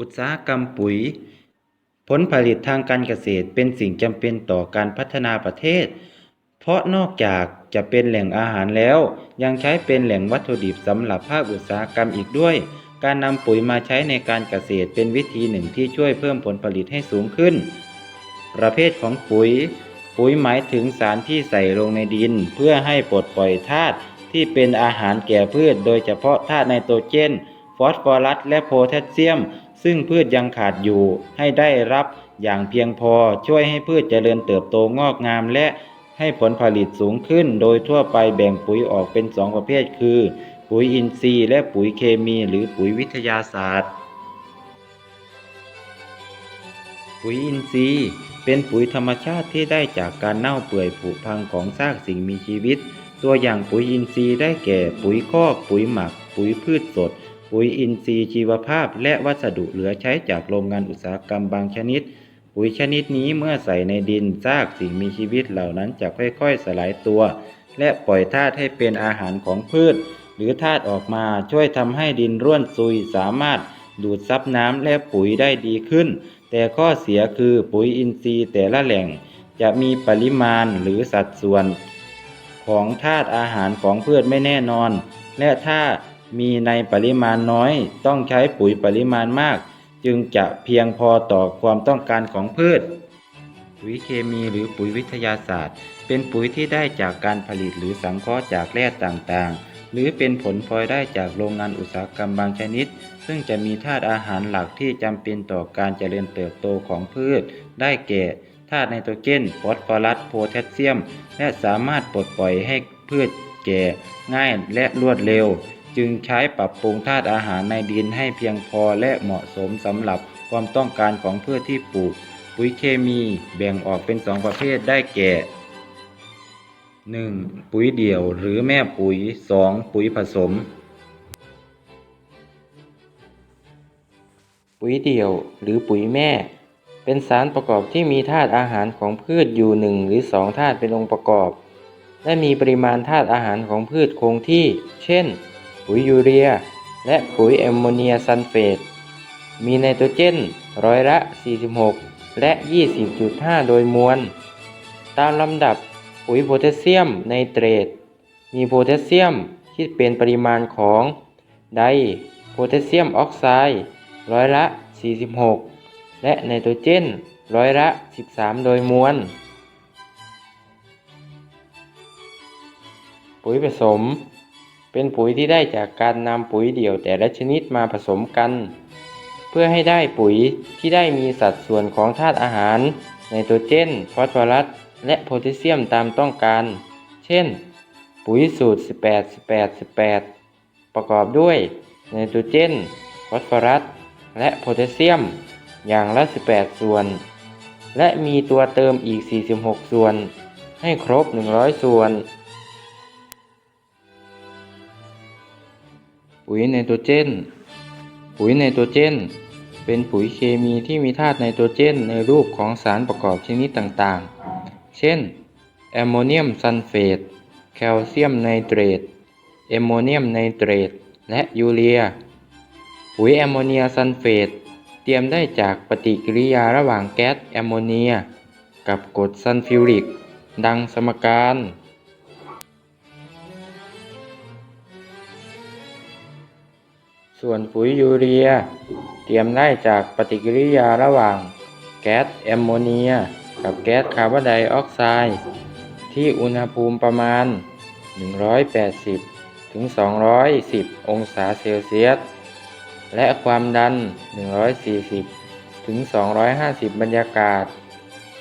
อุตสาหกรรมปุ๋ย ผลผลิตทางการเกษตรเป็นสิ่งจำเป็นต่อการพัฒนาประเทศ เพราะนอกจากจะเป็นแหล่งอาหารแล้ว ยังใช้เป็นแหล่งวัตถุดิบสำหรับภาคอุตสาหกรรมอีกด้วย การนำปุ๋ยมาใช้ในการเกษตรเป็นวิธีหนึ่งที่ช่วยเพิ่มผลผลิตให้สูงขึ้น ประเภทของปุ๋ย ปุ๋ยหมายถึงสารที่ใส่ลงในดิน เพื่อให้ปลดปล่อยธาตุที่เป็นอาหารแก่พืช โดยเฉพาะธาตุไนโตรเจน ฟอสฟอรัส และโพแทสเซียม ซึ่งพืชยังขาดอยู่ให้ได้รับอย่างเพียงพอช่วยให้พืชเจริญเติบโตงอกงามและให้ผลผลิตสูงขึ้น โดยทั่วไปแบ่งปุ๋ยออกเป็นสองประเภทคือ ปุ๋ยอินทรีย์ และปุ๋ยเคมีหรือปุ๋ยวิทยาศาสตร์ ปุ๋ยอินทรีย์ เป็นปุ๋ยธรรมชาติที่ได้จากการเน่าเปื่อยผุพังของซากสิ่งมีชีวิต ตัวอย่างปุ๋ยอินทรีย์ได้แก่ปุ๋ยคอกปุ๋ยหมัก ปุ๋ยพืชสด ปุ๋ยอินทรีย์ชีวภาพ และวัสดุเหลือใช้จากโรงงานอุตสาหกรรมบางชนิด ปุ๋ยชนิดนี้เมื่อใส่ในดินซากสิ่งมีชีวิตเหล่านั้นจะค่อยๆ สลายตัว และปล่อยธาตุให้เป็นอาหารของพืช หรือธาตุออกมาช่วยทำให้ดินร่วนซุยสามารถดูดซับน้ำและปุ๋ยได้ดีขึ้น แต่ข้อเสียคือปุ๋ยอินทรีย์แต่ละแหล่ง จะมีปริมาณหรือสัดส่วน ของธาตุอาหารของพืชไม่แน่นอน และถ้า มีในปริมาณน้อย ต้องใช้ปุ๋ยปริมาณมาก จึงจะเพียงพอต่อความต้องการของพืช ปุ๋ยเคมีหรือปุ๋ยวิทยาศาสตร์ เป็นปุ๋ยที่ได้จากการผลิตหรือสังเคราะห์จากแร่ต่างๆ หรือเป็นผลพลอยได้จากโรงงานอุตสาหกรรมบางชนิด ซึ่งจะมีธาตุอาหารหลักที่จำเป็นต่อการเจริญเติบโตของพืช ได้แก่ธาตุไนโตรเจน ฟอสฟอรัส โพแทสเซียม และสามารถปลดปล่อยให้พืชแก่ง่ายและรวดเร็ว จึงใช้ปรับปรุงธาตุอาหารในดินให้เพียงพอและเหมาะสมสำหรับความต้องการของพืชที่ปลูก ปุ๋ยเคมีแบ่งออกเป็นสองประเภทได้แก่ 1. ปุ๋ยเดี่ยวหรือแม่ปุ๋ย 2. ปุ๋ยผสม ปุ๋ยเดี่ยวหรือปุ๋ยแม่ เป็นสารประกอบที่มีธาตุอาหารของพืชอยู่หนึ่งหรือสองธาตุเป็นองค์ประกอบ และมีปริมาณธาตุอาหารของพืชคงที่ เช่น ปุ๋ยยูเรีย และปุ๋ยแอมโมเนียซัลเฟต มีไนโตรเจนร้อยละ 46 และ 20.5 โดยมวล ตามลำดับปุ๋ยโพแทสเซียมไนเตรต มีโพแทสเซียมคิดเป็นปริมาณของไดโพแทสเซียมออกไซด์ร้อยละ 46 และไนโตรเจนร้อยละ 13 โดยมวล ปุ๋ยผสม เป็นปุ๋ยที่ได้จากการนำปุ๋ยเดี่ยวแต่ละชนิดมาผสมกัน เพื่อให้ได้ปุ๋ยที่ได้มีสัดส่วนของธาตุอาหาร ไนโตรเจน ฟอสฟอรัส และโพแทสเซียมตามต้องการ เช่น ปุ๋ยสูตร 18 18 18 ประกอบด้วยไนโตรเจน ฟอสฟอรัส และโพแทสเซียม อย่างละ 18 ส่วน และมีตัวเติมอีก 46 ส่วน ให้ครบ 100 ส่วน ปุ๋ยไนโตรเจน ปุ๋ยไนโตรเจน เป็นปุ๋ยเคมีที่มีธาตุไนโตรเจนในรูปของสารประกอบชนิดต่างๆ เช่น แอมโมเนียมซัลเฟต แคลเซียมไนเตรตแอมโมเนียมไนเตรต และยูเรีย ปุ๋ยแอมโมเนียซัลเฟต เตรียมได้จากปฏิกิริยาระหว่างแก๊สแอมโมเนีย กับกรดซัลฟิวริก ดังสมการ ส่วนปุ๋ยยูเรีย เตรียมได้จากปฏิกิริยาระหว่าง แก๊สแอมโมเนีย กับแก๊สคาร์บอนไดออกไซด์ที่อุณหภูมิประมาณ 180 ถึง 210 องศาเซลเซียส และความดัน 140 ถึง 250 บรรยากาศ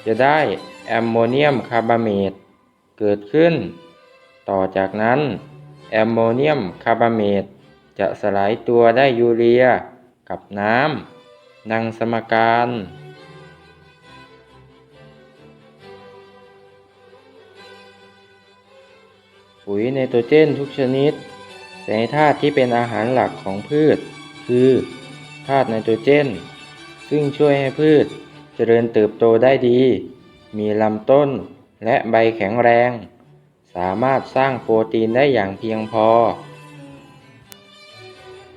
จะได้แอมโมเนียมคาร์บาเมตเกิดขึ้น ต่อจากนั้นแอมโมเนียมคาร์บาเมต จะสลายตัวได้ยูเรียกับน้ำดังสมการ ปุ๋ยไนโตรเจนทุกชนิดใส่ธาตุที่เป็นอาหารหลักของพืช คือธาตุไนโตรเจน ซึ่งช่วยให้พืชเจริญเติบโตได้ดี มีลำต้นและใบแข็งแรง สามารถสร้างโปรตีนได้อย่างเพียงพอ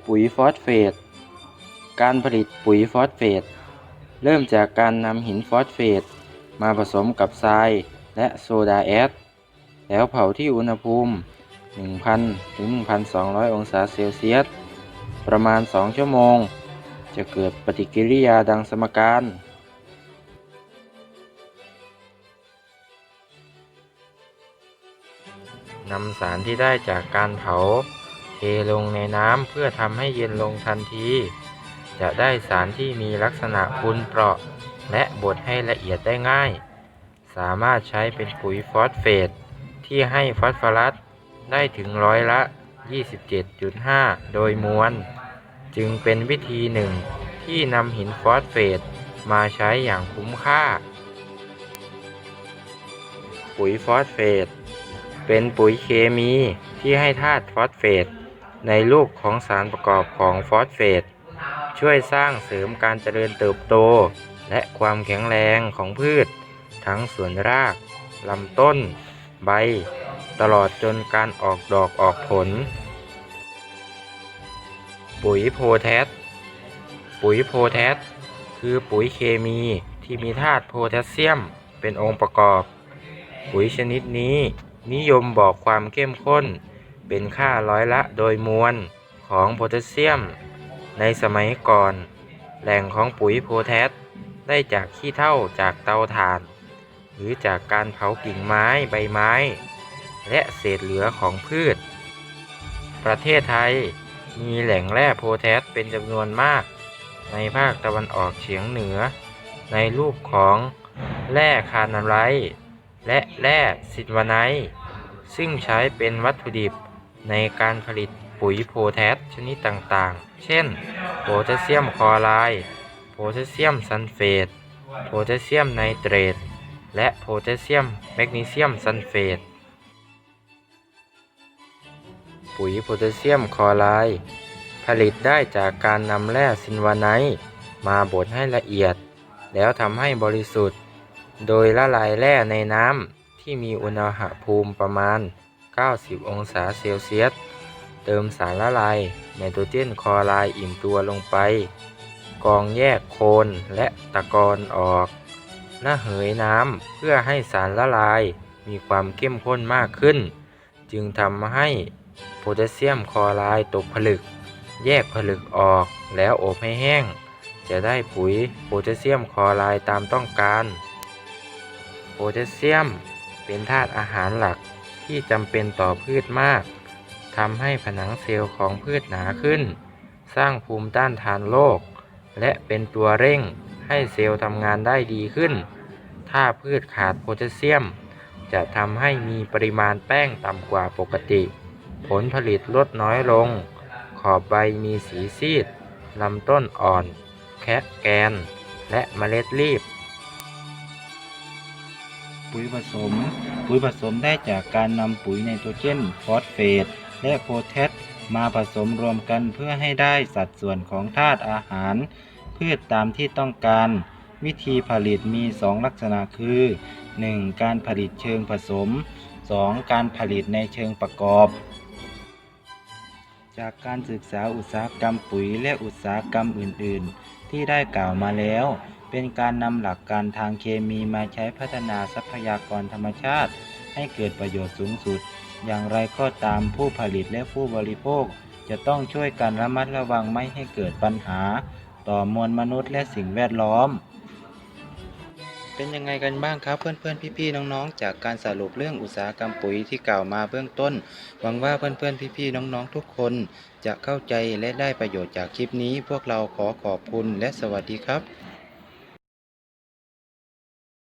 ปุ๋ยฟอสเฟต การผลิตปุ๋ยฟอสเฟต เริ่มจากการนำหินฟอสเฟต มาผสมกับทรายและโซดาแอสแล้วเผาที่อุณหภูมิ 1,000 ถึง 1,200 องศาเซลเซียส ประมาณ 2 ชั่วโมง จะเกิดปฏิกิริยาดังสมการ นำสารที่ได้จากการเผา ลงในน้ำเพื่อทำให้เย็นลงทันที จะได้สารที่มีลักษณะพุนเปราะ และบดให้ละเอียดได้ง่าย สามารถใช้เป็นปุ๋ยฟอสเฟต ที่ให้ฟอสฟอรัสได้ถึงร้อยละ 27.5 โดยมวล จึงเป็นวิธีหนึ่งที่นำหินฟอสเฟตมาใช้อย่างคุ้มค่า ปุ๋ยฟอสเฟต เป็นปุ๋ยเคมีที่ให้ธาตุฟอสเฟต ในรูปของสารประกอบของฟอสเฟต ช่วยสร้างเสริมการเจริญเติบโต และความแข็งแรงของพืช ทั้งส่วนรากลำต้น ใบ ตลอดจนการออกดอกออกผล ปุ๋ยโพแทสปุ๋ยโพแทสคือปุ๋ยเคมีที่มีธาตุโพแทสเซียมเป็นองค์ประกอบ ปุ๋ยชนิดนี้นิยมบอกความเข้มข้น เป็นค่าร้อยละโดยมวลของโพแทสเซียม ในสมัยก่อน แหล่งของปุ๋ยโพแทสได้จากขี้เถ้าจากเตาถ่าน หรือจากการเผากิ่งไม้ใบไม้ และเศษเหลือของพืช ประเทศไทยมีแหล่งแร่โพแทสเป็นจำนวนมาก ในภาคตะวันออกเฉียงเหนือ ในรูปของแร่คานาไลและแร่ซินวาไนซึ่งใช้เป็นวัตถุดิบ ในการผลิตปุ๋ยโพแทสชนิดต่างๆ เช่น โพแทสเซียมคลอไรด์โพแทสเซียมซัลเฟต โพแทสเซียมไนเตรต และโพแทสเซียมแมกนีเซียมซัลเฟต ปุ๋ยโพแทสเซียมคลอไรด์ผลิตได้จากการนำแร่ซินวาไนท์มาบดให้ละเอียด แล้วทำให้บริสุทธิ์ โดยละลายแร่ในน้ำที่มีอุณหภูมิประมาณ 90 องศาเซลเซียส เติมสารละลายไนโตรเจนคลอไรด์อิ่มตัวลงไป กองแยกโคนและตะกอนออกระเหยน้ำเพื่อให้สารละลายมีความเข้มข้นมากขึ้น จึงทำให้โพแทสเซียมคลอไรด์ตกผลึก แยกผลึกออกแล้วอบให้แห้ง จะได้ปุ๋ยโพแทสเซียมคลอไรด์ตามต้องการ โพแทสเซียมเป็นธาตุอาหารหลัก ที่จำเป็นต่อพืชมาก ทำให้ผนังเซลล์ของพืชหนาขึ้น สร้างภูมิต้านทานโรค และเป็นตัวเร่งให้เซลล์ทำงานได้ดีขึ้น ถ้าพืชขาดโพแทสเซียม จะทำให้มีปริมาณแป้งต่ำกว่าปกติ ผลผลิตลดน้อยลง ขอบใบมีสีซีด ลำต้นอ่อน แคะแกน และเมล็ดรีบ ปุ๋ยผสม ปุ๋ยผสมได้จากการนำปุ๋ยไนโตรเจน ฟอสเฟต และโพแทสมาผสมรวมกันเพื่อให้ได้สัดส่วนของธาตุอาหาร พืชตามที่ต้องการ วิธีผลิตมี 2 ลักษณะคือ 1. การผลิตเชิงผสม 2. การผลิตในเชิงประกอบ จากการศึกษาอุตสาหกรรมปุ๋ยและอุตสาหกรรมอื่น ๆ ที่ได้กล่าวมาแล้ว เป็นการนำหลักการทางเคมีมาใช้พัฒนาทรัพยากรธรรมชาติ ให้เกิดประโยชน์สูงสุด อย่างไรก็ตามผู้ผลิตและผู้บริโภค จะต้องช่วยกันระมัดระวังไม่ให้เกิดปัญหา ต่อมวลมนุษย์และสิ่งแวดล้อม เป็นยังไงกันบ้างครับเพื่อนๆพี่ๆน้องๆ จากการสรุปเรื่องอุตสาหกรรมปุ๋ยที่กล่าวมาเบื้องต้น หวังว่าเพื่อนๆพี่ๆน้องๆทุกคน จะเข้าใจและได้ประโยชน์จากคลิปนี้ พวกเราขอขอบคุณและสวัสดีครับ